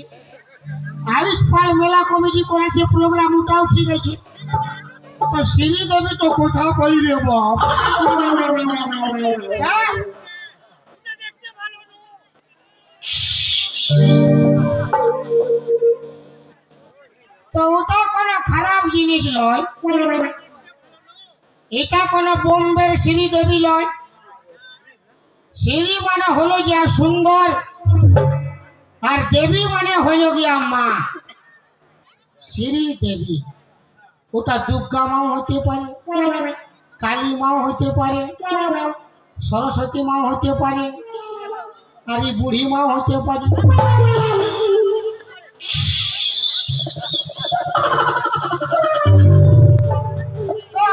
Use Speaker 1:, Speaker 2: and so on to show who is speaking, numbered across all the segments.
Speaker 1: আছে আয়ুষ পাল মেলা কমিটি করেছে প্রোগ্রাম ওটাও ঠিক আছে। তো সিঁড়ি তো কোথাও বলি রে? তো ওটা কোনো খারাপ জিনিস নয়। এটা কোনো বোম্বের শ্রী দেবী নয়। শ্রী মানে হলো যে সুন্দর আর দেবী মানে হলো গিয়া মা। শ্রী দেবী ওটা দুর্গা মাও হতে পারে, কালী মাও হতে পারে, সরস্বতী মাও হতে পারে, আর এই বুড়ি মাও হতে পারে।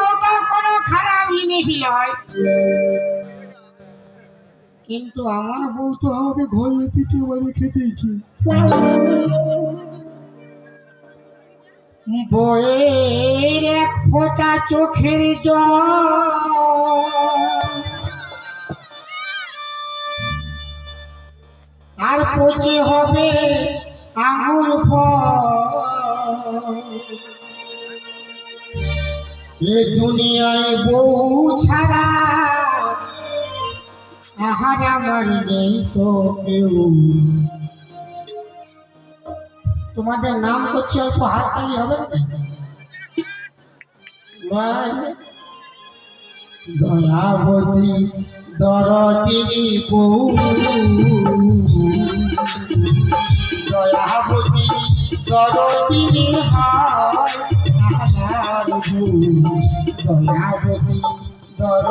Speaker 1: ওটা কোনো খারাপ জিনিস নয়। কিন্তু আমার বউ তো আমাকে ঘরে পিঠে বাড়ি খেতেইছে। বইয়ের এক ফোঁটা চোখের জল। আর পচে হবে আঙুর ফল। এ দুনিয়ায় বউ ছাড়া তোমাদের নাম করছে অল্প হাততালি হবে দয়াবতী দরদিনী বউ দয়াবতী দরদিনী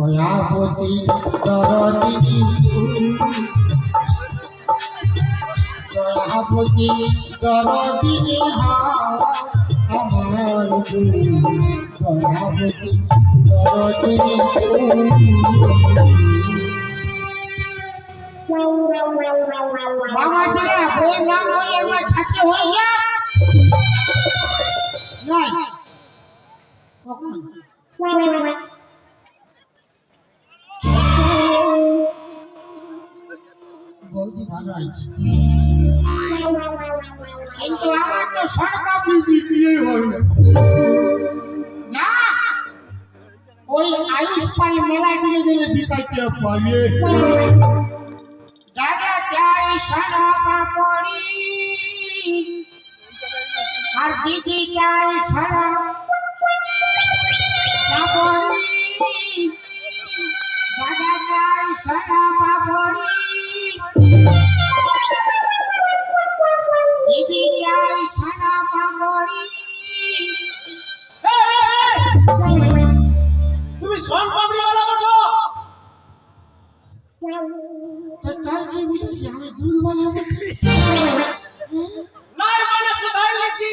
Speaker 1: দয়াবতী দরদিনী দয়াবতী দরদিনী আমার দয়াবতী দরদিনী বাবা সেরা বইয়ের নাম বলি একবার ছাত্র হয়ে যা। নয়। কিন্তু আমার তো না। ওই আয়ুষ পাল মেলা দিয়ে গেলে পারে চাই সারা পড়ি আর দিদি চাই সারা পাপড়ি দাদা চাই সারা পাপড়ি চাই সারা
Speaker 2: তুমি সোন পাপড়ি वाला বলো।
Speaker 1: তার কি বুঝেছি? আমি দুধ বলে
Speaker 2: নাই মানে সুধাই লেছি।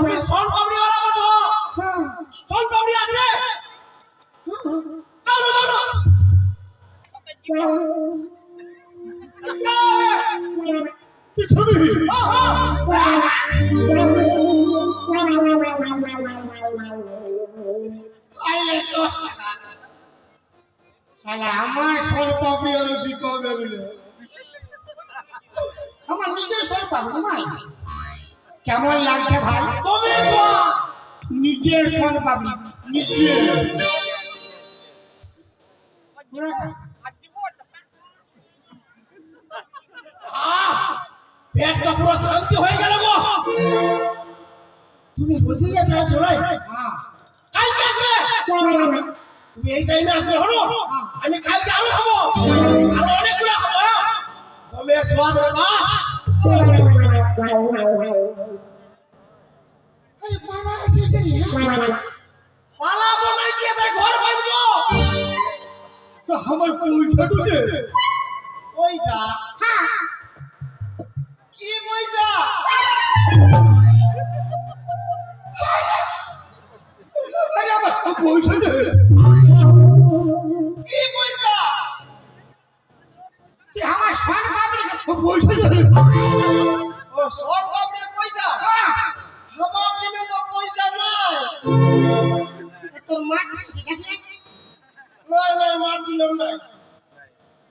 Speaker 2: তুমি সোন
Speaker 1: শালা আমার গেলে আমার নিজের কেমন লাগছে ভাই? নিজের সরপাপড়ি নিজের।
Speaker 2: আহ! পেটটা পুরো শান্তি হয়ে গেল গো। তুমি আসো নাই
Speaker 1: হ্যাঁ।
Speaker 2: কালকে আসবে। তুমি এই টাইমে আসবে হলো? আমি কালকে আরও খাব। আরও অনেকগুলো খাব তুমি স্বাদ রে বা
Speaker 1: আরে বাবা এসেছে রে
Speaker 2: পালা বলে গিয়ে তাই ঘর বাঁধবো।
Speaker 1: তো আমার পয়সা
Speaker 2: পয়সা?
Speaker 1: হ্যাঁ।
Speaker 2: কি পয়সা?
Speaker 1: আরে আমার পয়সা দে।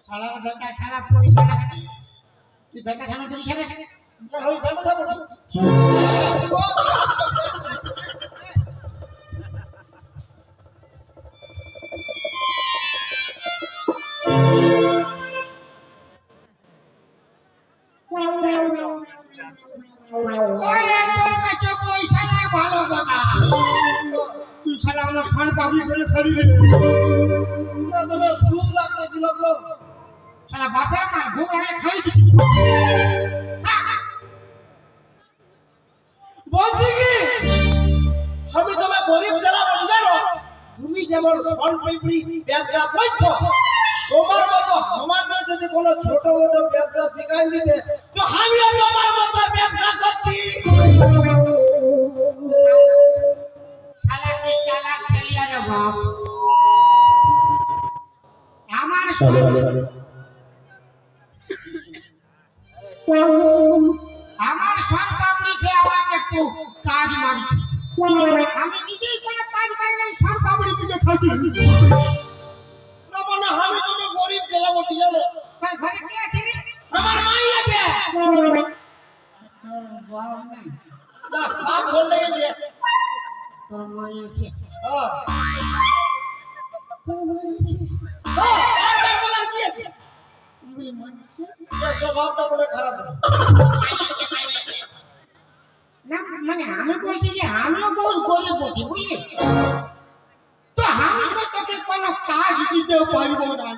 Speaker 1: শালা বেটা শালা পয়সা না তুই বেটা শালা করিস রে?
Speaker 2: আমি
Speaker 1: তোর পয়সা নাই, ভালো কথা। তুই শালা আমার সোন বাবলি করে খালি রে
Speaker 2: তোমার ভুক লাগতেছিল।
Speaker 1: শালা বাপের মার ভুল হয়ে খাই দিবি
Speaker 2: বলছি কি? আমি তোমার গরিব জেলা বলি জানো? তুমি যেমন ফল পিপড়ি ব্যবসা করছ তোমার মতো আমাকে যদি কোনো ছোট মোটো ব্যবসা শিখাই দিতে তো আমিও তোমার মতো ব্যবসা করতি
Speaker 1: শালা চালাক ছেলিয়া রে বাপ। আমার সোন আমার সোন বাবলিকে আমাকে একটু কাজ মারছে আমি নিজেই কোনো কাজ পাই নাই সোন বাবলি দিকে খাচ্ছি
Speaker 2: না মানে আমি তুমি গরিব জেলা বলি জানো
Speaker 1: তোর ঘরে কে আছে রে?
Speaker 2: আমার মাই আছে।
Speaker 1: তোর বাপ নাই।
Speaker 2: না বাপ বললে গেছে
Speaker 1: তোর মাই আছে। তোর মাই আছে
Speaker 2: হ্যাঁ, বারবার বলা গিয়েছে
Speaker 1: বলি মাই আছে?
Speaker 2: স্বভাবটা খারাপ না।
Speaker 1: না মানে আমি বলছি যে আমিও বহু গরিব বলি বুঝলি? তো আমি তো তোকে কোনো কাজ দিতে পারব না।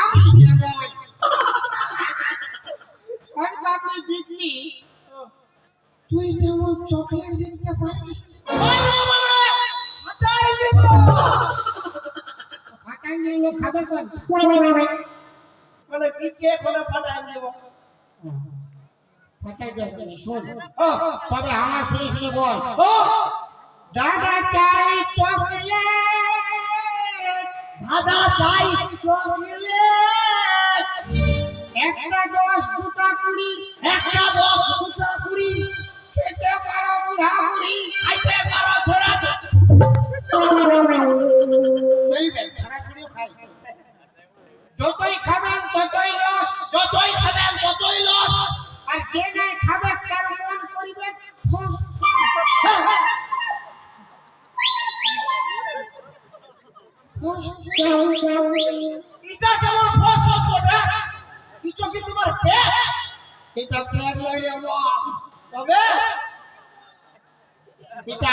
Speaker 1: আমি যেমন সব বাপি বিকছি তুই তেমন চকলেট বিকতে পারবি।
Speaker 2: মাইরা
Speaker 1: ফাটাই দিলে খাবে কোন?
Speaker 2: দিব
Speaker 1: শোন।
Speaker 2: হ্যাঁ।
Speaker 1: তবে আমার শুনে শুনে বল। দাদা চাই চকলেট।
Speaker 2: দাদা চাই চকলেট।
Speaker 1: একটা দশ দুটা কুড়ি।
Speaker 2: একটা দশ দুটা এটা কেমন ফস ফস করে কিছু কি তোমার পেট
Speaker 1: এটা প্লেট লইলে বাপ
Speaker 2: তবে?
Speaker 1: এটা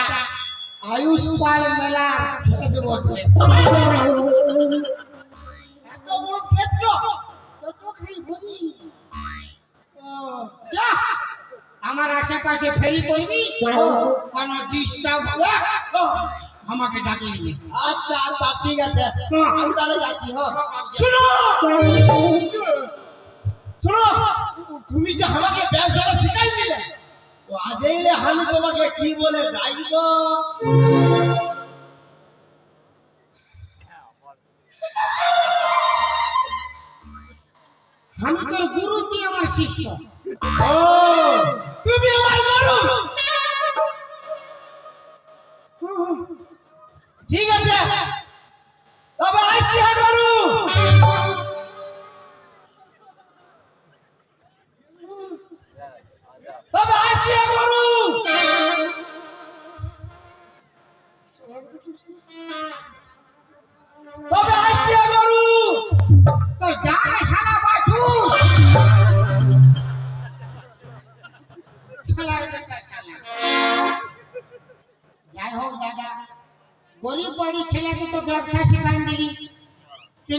Speaker 1: আয়ুষ্মান মেলা খেয়ে দেবো
Speaker 2: এত বড় পেট
Speaker 1: তত খাই বলি যা আমার আশেপাশে ফেরি করবি? কোনো ডিস্টার্ব হবে? আমাকে ডাকে নিবি
Speaker 2: আচ্ছা আচ্ছা ঠিক আছে। আমি তাহলে যাচ্ছি হ্যাঁ
Speaker 1: শুনো!
Speaker 2: তুমি যে আমাকে ব্যবসাটা শিখাই দিলে তো আজই রে আমি তোমাকে কি বলে ডাকব?
Speaker 1: আমি তোর গুরু তুই আমার শিষ্য।
Speaker 2: ও তুমি আমার গুরু! ঠিক আছে?